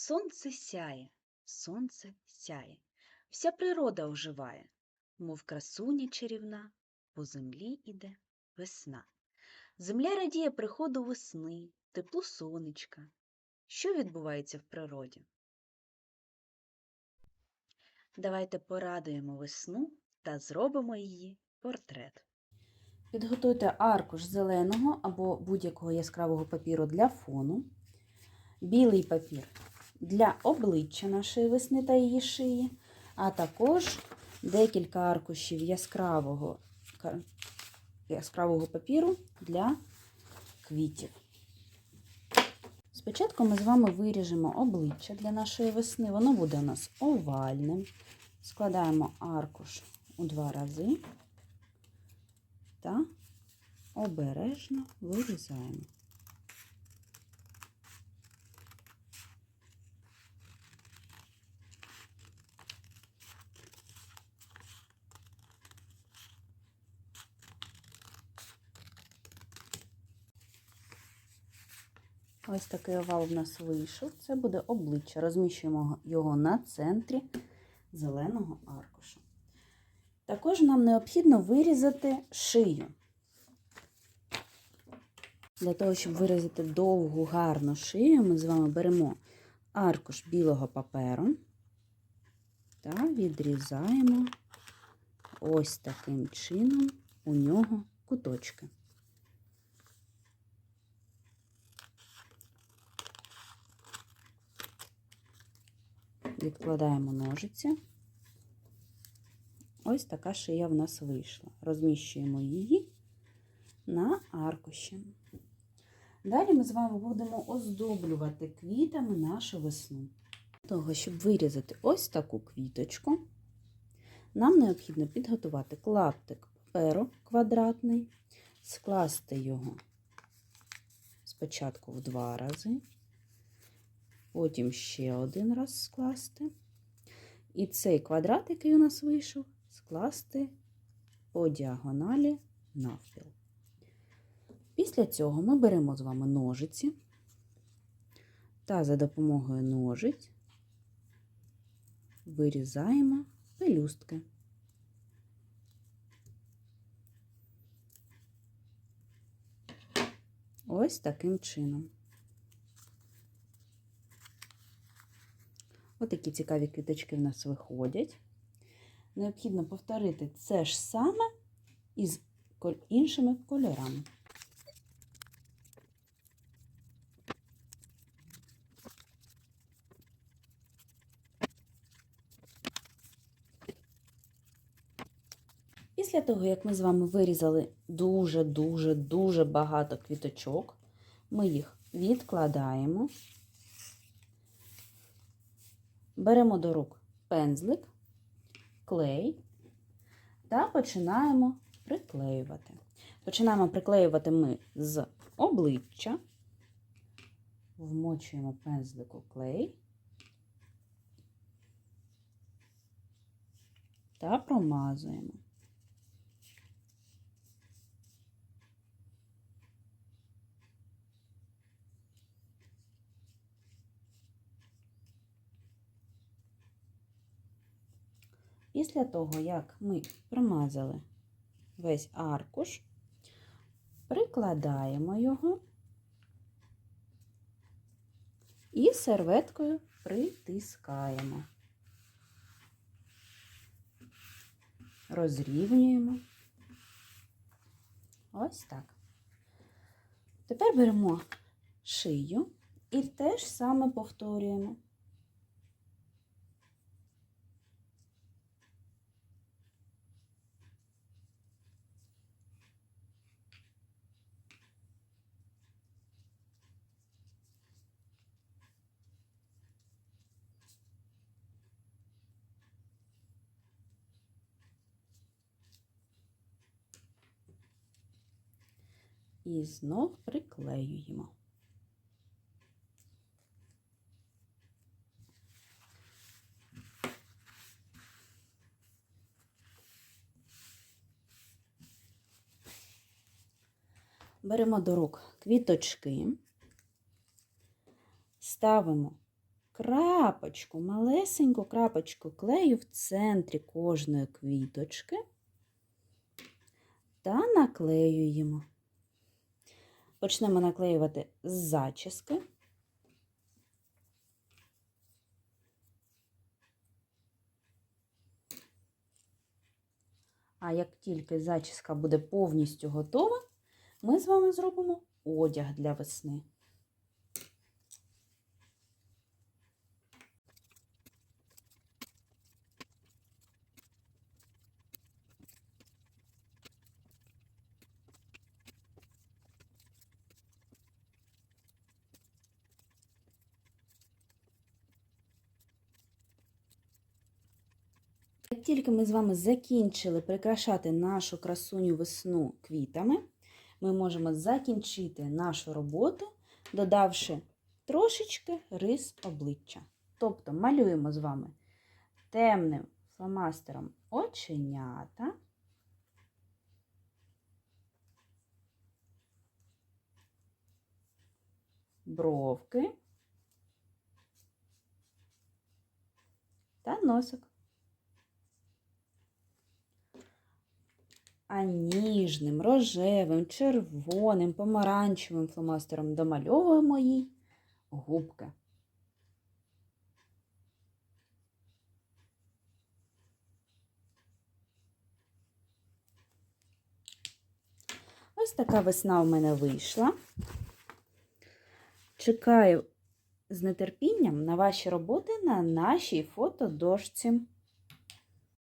Сонце сяє, сонце сяє, вся природа оживає, мов красуня чарівна, по землі іде весна. Земля радіє приходу весни, теплу сонечка. Що відбувається в природі? Давайте порадуємо весну та зробимо її портрет. Підготуйте аркуш зеленого або будь-якого яскравого папіру для фону, білий папір для обличчя нашої весни та її шиї, а також декілька аркушів яскравого, яскравого папіру для квітів. Спочатку ми з вами виріжемо обличчя для нашої весни. Воно буде у нас овальним. Складаємо аркуш у два рази та обережно вирізаємо. Ось такий овал в нас вийшов. Це буде обличчя. Розміщуємо його на центрі зеленого аркушу. Також нам необхідно вирізати шию. Для того, щоб вирізати довгу, гарну шию, ми з вами беремо аркуш білого паперу та відрізаємо ось таким чином у нього куточки. Відкладаємо ножиці. Ось така шия в нас вийшла. Розміщуємо її на аркуші. Далі ми з вами будемо оздоблювати квітами нашу весну. Для того, щоб вирізати ось таку квіточку, нам необхідно підготувати клаптик паперу квадратний, скласти його спочатку в два рази, потім ще один раз скласти. І цей квадрат, який у нас вийшов, скласти по діагоналі навпіл. Після цього ми беремо з вами ножиці та за допомогою ножиць вирізаємо пелюстки. Ось таким чином. Ось такі цікаві квіточки в нас виходять. Необхідно повторити це ж саме із іншими кольорами. Після того, як ми з вами вирізали дуже-дуже дуже багато квіточок, ми їх відкладаємо, беремо до рук пензлик, клей та починаємо приклеювати. Починаємо приклеювати ми з обличчя, вмочуємо пензлик у клей та промазуємо. Після того, як ми промазали весь аркуш, прикладаємо його і серветкою притискаємо. Розрівнюємо. Ось так. Тепер беремо шию і теж саме повторюємо. І знов приклеюємо. Беремо до рук квіточки, ставимо крапочку, малесеньку крапочку клею в центрі кожної квіточки та наклеюємо. Почнемо наклеювати з зачіски. А як тільки зачіска буде повністю готова, ми з вами зробимо одяг для весни. Тільки ми з вами закінчили прикрашати нашу красуню весну квітами, ми можемо закінчити нашу роботу, додавши трошечки рис обличчя. Тобто малюємо з вами темним фломастером оченята. Бровки та носик. А ніжним, рожевим, червоним, помаранчевим фломастером домальовуємо їй губки. Ось така весна у мене вийшла. Чекаю з нетерпінням на ваші роботи на нашій фотодошці.